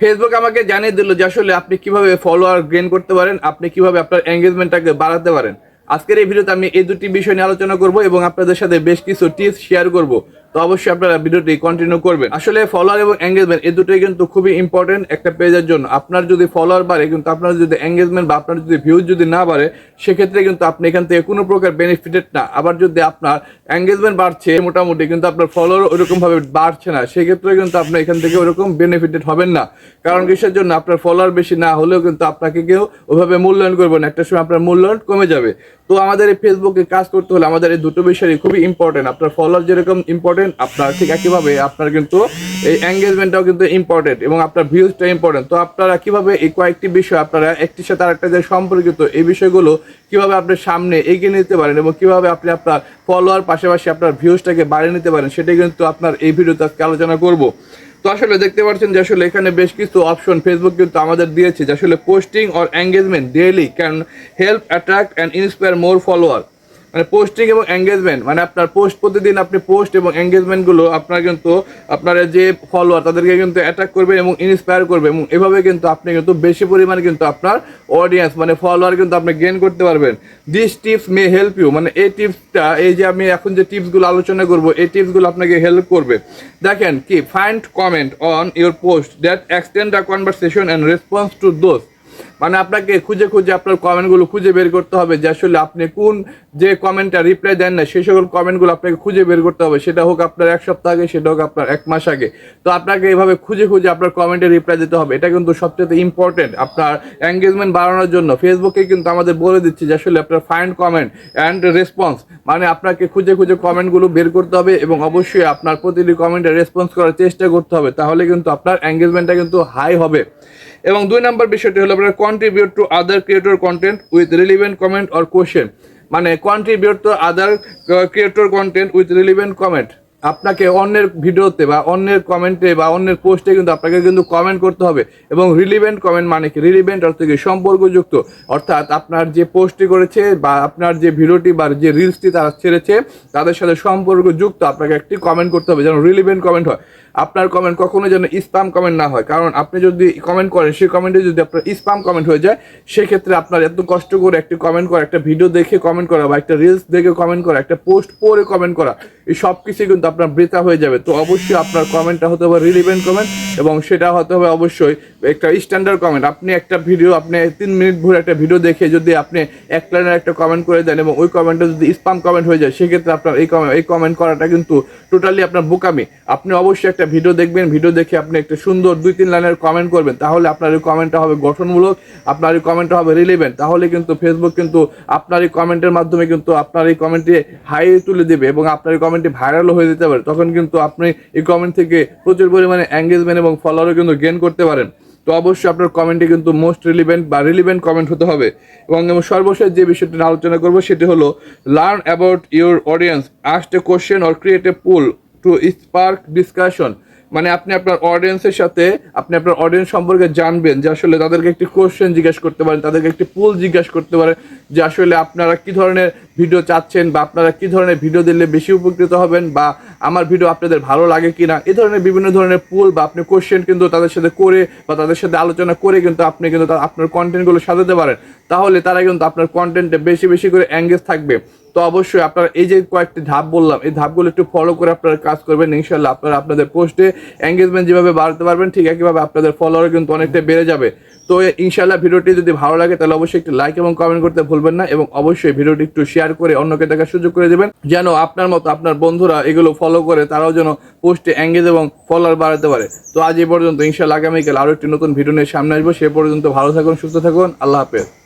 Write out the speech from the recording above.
Facebook আমাকে জানিয়ে দিল যে আসলে আপনি কিভাবে ফলোয়ার গেইন করতে পারেন আপনি কিভাবে আপনার এঙ্গেজমেন্টটাকে বাড়াতে পারেন আজকের এই ভিডিওতে আমি এই দুটি বিষয় নিয়ে আলোচনা করব এবং আপনাদের সাথে বেশ কিছু টিপস শেয়ার করব তো অবশ্যই আপনারা ভিডিওটি কন্টিনিউ করবেন আসলে ফলোয়ার এবং এঙ্গেজমেন্ট এই দুটোই কিন্তু খুবই ইম্পর্টেন্ট একটা পেজের জন্য আপনার যদি ফলোয়ার বাড়ে কিন্তু আপনার যদি এঙ্গেজমেন্ট বা আপনার যদি ভিউজ যদি না বাড়ে সেক্ষেত্রে কিন্তু আপনি এখান থেকে কোনো প্রকার বেনিফিটেড না আবার যদি আপনার এঙ্গেজমেন্ট বাড়ছে মোটামুটি কিন্তু আপনার ফলোয়ার ওরকমভাবে বাড়ছে না সেক্ষেত্রে কিন্তু আপনি এখান থেকে ওরকম বেনিফিটেড হবেন না কারণ কিসের জন্য আপনার ফলোয়ার বেশি না হলেও কিন্তু আপনাকে কেউ ওভাবে মূল্যায়ন করবেন একটা সময় আপনার মূল্যায়ন কমে যাবে তো আমাদের এই ফেসবুকে কাজ করতে হলে আমাদের এই দুটো বিষয়ই খুবই ইম্পর্টেন্ট আপনার ফলোয়ার যেরকম ইম্পর্টেন্ট আপনার ঠিক একইভাবে আপনার কিন্তু এই এঙ্গেজমেন্টটাও কিন্তু ইম্পর্টেন্ট এবং আপনার ভিউজটা ইম্পর্টেন্ট তো আপনারা কীভাবে এই কয়েকটি বিষয় আপনারা একটির সাথে আরেকটা যে সম্পর্কিত এই বিষয়গুলো কীভাবে আপনি সামনে এগিয়ে নিতে পারেন এবং কীভাবে আপনি আপনার ফলোয়ার পাশাপাশি আপনার ভিউজটাকে বাড়িয়ে নিতে পারেন সেটাই কিন্তু আপনার এই ভিডিওতে আজকে আলোচনা করবো তো আসলে দেখতে পাচ্ছেন যে আসলে এখানে বেশ কিছু অপশন ফেসবুক কিন্তু আমাদের দিয়েছে যে আসলে posting or engagement daily can help attract and inspire more follower মানে পোস্টিং এবং এঙ্গেজমেন্ট মানে আপনার পোস্ট প্রতিদিন আপনি পোস্ট এবং এঙ্গেজমেন্টগুলো আপনার কিন্তু আপনার যে ফলোয়ার তাদেরকে কিন্তু অ্যাটাক করবে এবং ইন্সপায়ার করবে এবং এভাবে কিন্তু আপনি কিন্তু বেশি পরিমাণে কিন্তু আপনার অডিয়েন্স মানে ফলোয়ার কিন্তু আপনি গেন করতে পারবেন this tips may help you মানে এই টিপসটা এই যে আমি এখন যে টিপসগুলো আলোচনা করব এই টিপসগুলো আপনাকে হেল্প করবে দেখেন কি find comment on your post that extend the conversation and response to those মানে আপনাকে খুঁজে খুঁজে আপনার কমেন্টগুলো খুঁজে বের করতে হবে যে আসলে আপনি কোন যে কমেন্টটা রিপ্লাই দেন না সেই সকল কমেন্টগুলো আপনাকে খুঁজে বের করতে হবে সেটা হোক আপনার এক সপ্তাহ আগে সেটা হোক আপনার এক মাস আগে তো আপনাকে এভাবে খুঁজে খুঁজে আপনার কমেন্টে রিপ্লাই দিতে হবে এটা কিন্তু সবচেয়ে ইম্পর্টেন্ট আপনার এঙ্গেজমেন্ট বাড়ানোর জন্য ফেসবুকে কিন্তু আমাদের বলে দিচ্ছে যে আসলে আপনার ফাইন্ড কমেন্ট অ্যান্ড রেসপন্স মানে আপনাকে খুঁজে খুঁজে কমেন্টগুলো বের করতে হবে এবং অবশ্যই আপনার প্রতিটি কমেন্টে রেসপন্স করার চেষ্টা করতে হবে তাহলে কিন্তু আপনার এঙ্গেজমেন্টটা কিন্তু হাই হবে এবং দুই নম্বর বিষয়টি হলো আপনার Contribute to other creator content with relevant comment or question. Contribute to other uh, creator content with relevant comment. আপনাকে অন্যের ভিডিওতে বা অন্যের কমেন্টে বা অন্যের পোস্টে কিন্তু আপনাকে কিন্তু কমেন্ট করতে হবে এবং রিলিভেন্ট কমেন্ট মানে কি রিলিভেন্ট অর্থ কি সম্পর্কযুক্ত অর্থাৎ আপনার যে পোস্টটি করেছে বা আপনার যে ভিডিওটি বা যে রিলসটি তারা ছেড়েছে তাদের সাথে সম্পর্কযুক্ত আপনাকে একটি কমেন্ট করতে হবে যেন রিলিভেন্ট কমেন্ট হয় আপনার কমেন্ট কখনো যেন স্পাম কমেন্ট না হয় কারণ আপনি যদি কমেন্ট করেন সেই কমেন্টে যদি আপনার স্পাম কমেন্ট হয়ে যায় সেক্ষেত্রে আপনার এত কষ্ট করে একটি কমেন্ট করা একটা ভিডিও দেখে কমেন্ট করা বা একটা রিলস দেখে কমেন্ট করা একটা পোস্ট পরে কমেন্ট করা এই সব কিছুই কিন্তু আপনার বৃথা হয়ে যাবে তো অবশ্যই আপনার কমেন্টটা হতে হবে রিলিভেন্ট কমেন্ট এবং সেটা হতে হবে অবশ্যই একটা স্ট্যান্ডার্ড কমেন্ট আপনি একটা ভিডিও আপনি তিন মিনিট ভরে একটা ভিডিও দেখে যদি আপনি এক লাইনের একটা কমেন্ট করে দেন এবং ওই কমেন্টটা যদি স্পাম কমেন্ট হয়ে যায় সেক্ষেত্রে আপনার এই কমেন্ট এই কমেন্ট করাটা কিন্তু টোটালি আপনার বোকামি আপনি অবশ্যই একটা ভিডিও দেখবেন ভিডিও দেখে আপনি একটা সুন্দর দুই তিন লাইনের কমেন্ট করবেন তাহলে আপনার ওই কমেন্টটা হবে গঠনমূলক আপনার ওই কমেন্টটা হবে রিলিভেন্ট তাহলে কিন্তু ফেসবুক কিন্তু আপনার এই কমেন্টের মাধ্যমে কিন্তু আপনার এই কমেন্টটি হাই তুলে দেবে এবং আপনার এই কমেন্টটি ভাইরালও হয়ে যেতে আসতে পারে তখন কিন্তু আপনি এই কমেন্ট থেকে প্রচুর পরিমাণে এঙ্গেজমেন্ট এবং ফলোয়ারও কিন্তু গেন করতে পারেন তো অবশ্যই আপনার কমেন্টে কিন্তু মোস্ট রিলিভেন্ট বা রিলিভেন্ট কমেন্ট হতে হবে এবং সর্বশেষ যে বিষয়টি আলোচনা করব সেটি হলো learn about your audience ask a question or create a poll to spark discussion মানে আপনি আপনার অডিয়েন্সের সাথে আপনি আপনার অডিয়েন্স সম্পর্কে জানবেন যে আসলে তাদেরকে একটি কোশ্চেন জিজ্ঞেস করতে পারেন তাদেরকে একটি পুল জিজ্ঞেস করতে পারেন যে আসলে আপনারা কি ধরনের ভিডিও চাচ্ছেন বা আপনারা কী ধরনের ভিডিও দিলে বেশি উপকৃত হবেন বা আমার ভিডিও আপনাদের ভালো লাগে কি না এ ধরনের বিভিন্ন ধরনের পুল বা আপনি কোশ্চেন কিন্তু তাদের সাথে করে বা তাদের সাথে আলোচনা করে কিন্তু আপনি কিন্তু আপনার কন্টেন্টগুলো সাজাতে পারেন তাহলে তারা কিন্তু আপনার কন্টেন্টে বেশি বেশি করে অ্যাঙ্গেজ থাকবে তো অবশ্যই আপনারা এই যে কয়েকটি ধাপ বললাম এই ধাপগুলো একটু ফলো করে আপনারা কাজ করবেন ইনশাল্লাহ আপনারা আপনাদের পোস্টে এঙ্গেজমেন্ট যেভাবে বাড়াতে পারবেন ঠিক একইভাবে আপনাদের ফলোয়ার কিন্তু অনেকটা বেড়ে যাবে তো ইনশাল্লাহ ভিডিওটি যদি ভালো লাগে তাহলে অবশ্যই একটি লাইক এবং কমেন্ট করতে ভুলবেন না এবং অবশ্যই ভিডিওটি একটু শেয়ার করে অন্যকে দেখার সুযোগ করে দেবেন যেন আপনার মতো আপনার বন্ধুরা এগুলো ফলো করে তারাও যেন পোস্টে অ্যাঙ্গেজ এবং ফলোয়ার বাড়াতে পারে তো আজ এই পর্যন্ত ইনশাল্লাহ আগামীকাল আরও একটি নতুন ভিডিও নিয়ে সামনে আসবো সে পর্যন্ত ভালো থাকুন সুস্থ থাকুন আল্লাহ হাফেজ